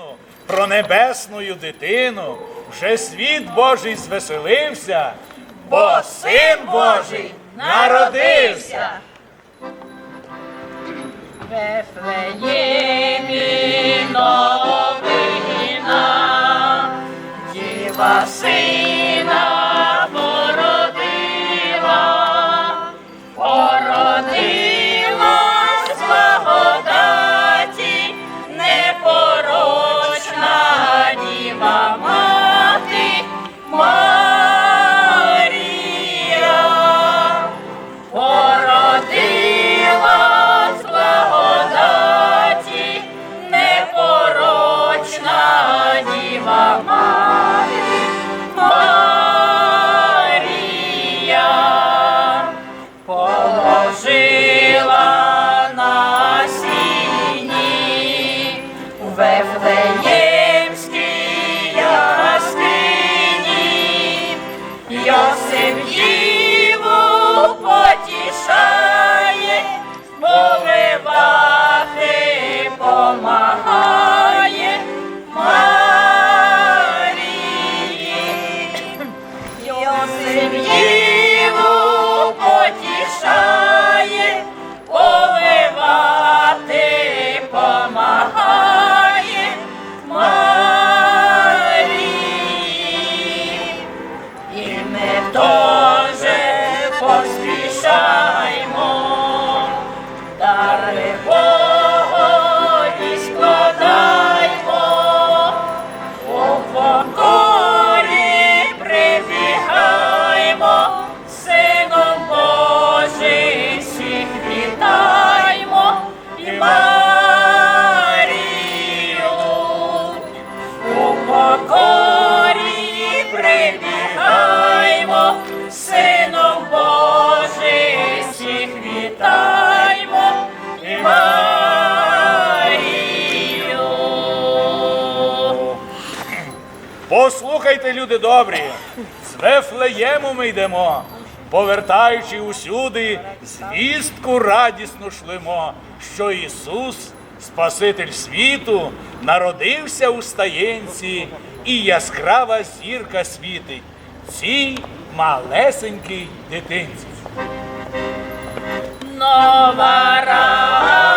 дитину, про небесну дитину, вже світ Божий звеселився, бо син Божий народився. Вифлеємі новина, діва син. Слухайте, люди добрі, з Вефлеєму ми йдемо, повертаючи усюди, звістку радісну шлимо, що Ісус, Спаситель світу, народився у стаєнці, і яскрава зірка світить цій малесенькій дитинці. Нова рада!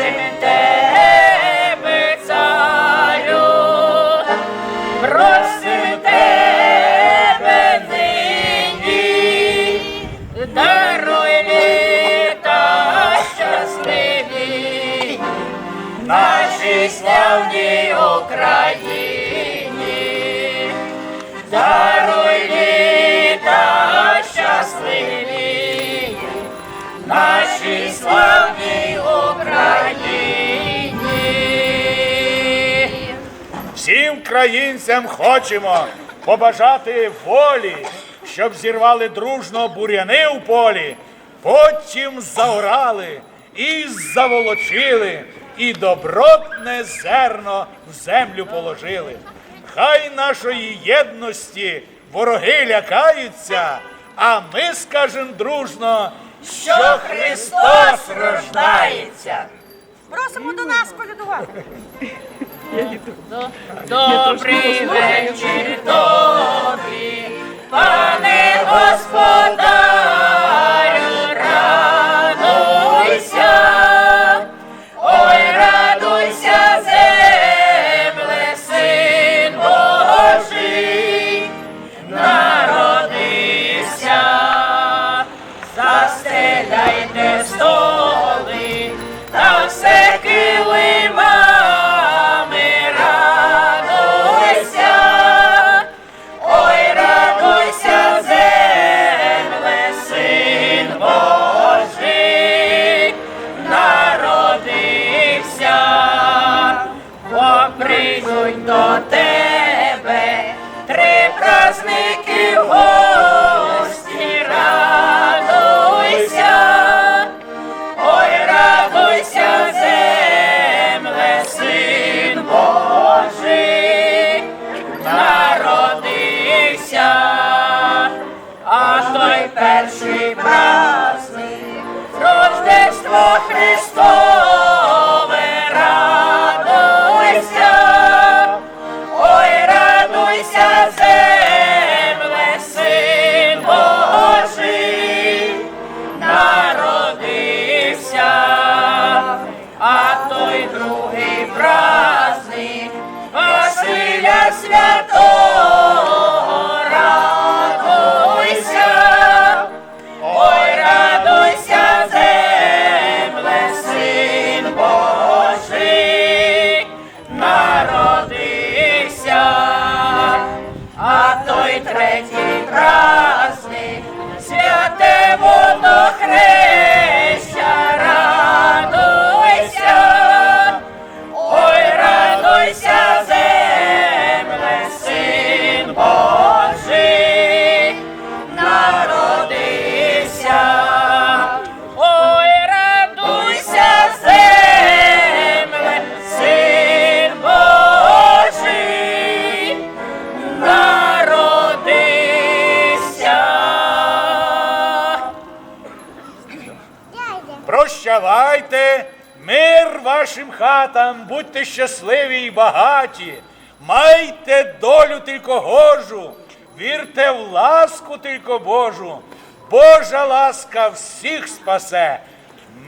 Просим тебе, царю, просим тебе нині, щасливі нашій славній Україні, даруй нашій славній Україні. Всім країнцям хочемо побажати волі, щоб зірвали дружно буряни у полі, потім заорали і заволочили, і добротне зерно в землю положили. Хай нашої єдності вороги лякаються, а ми скажем дружно, Що Христос рождається. Просимо до нас колядувати. Добрий вечір прийдуть до тебе три праздники в гості, радуйся. Ой, радуйся, земле, син Божий, народився, а той перший праздник, Рождество Христове, вашим хатам, будьте щасливі й багаті, майте долю тільки гожу, вірте в ласку тільки Божу, Божа ласка всіх спасе,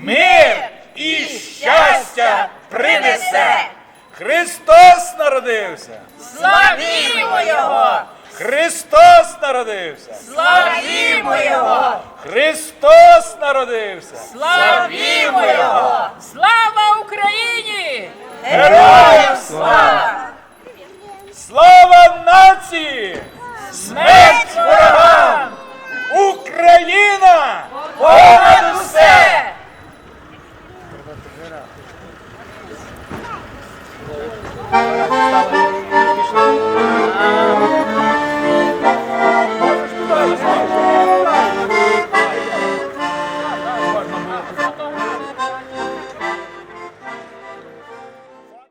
мир і щастя принесе. Христос народився! Славімо Його! Христос народився! Славімо Його! Христос народився! Славімо Його! Героям слава! Слава нації! Смерть ворогам! Україна! Понад усе!